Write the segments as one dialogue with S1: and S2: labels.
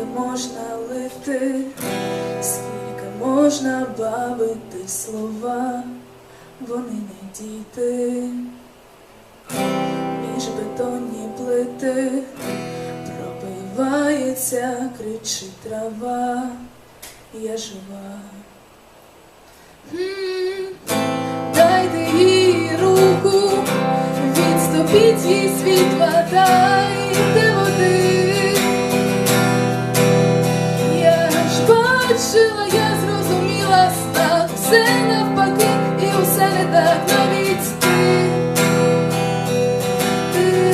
S1: Скільки можна лити, скільки можна бавити слова, вони не діти, між бетонні плити пробивається, кричить трава, я жива. Дайте їй руку, відступіть їй світла, дайте так навіть ти. Ти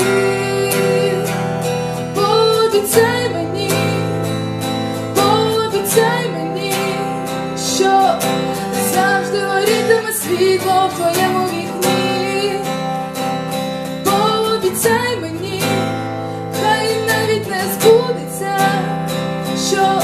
S1: мені, пообіцяй мені, що завжди горітиме світло в твоєму вікні. Пообіцяй мені, хай навіть не збудеться, що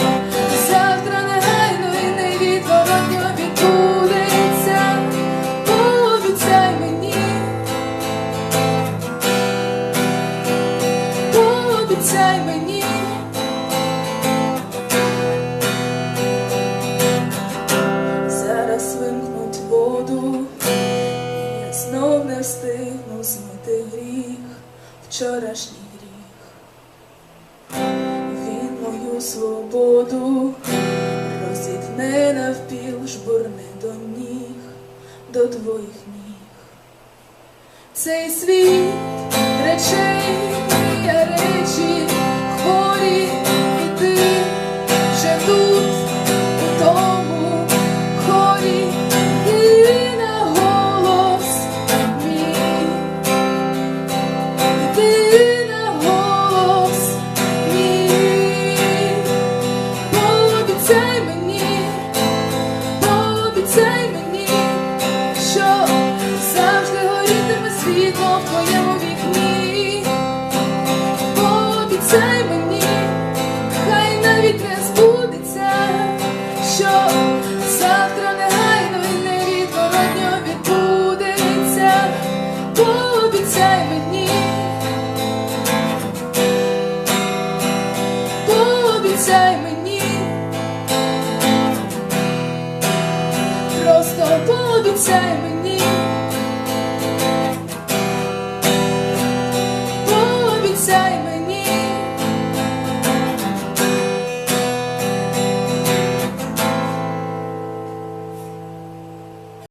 S1: вчорашній гріх. Він мою свободу розітне навпіл, жбурне до ніг, до твоїх ніг. Цей світ речей вікно в твоєму вікні, пообіцяй мені, хай навіть не збудеться, що завтра негайно і невідворотньо відбудеться, пообіцяй мені, пообіцяй мені, просто пообіцяй мені.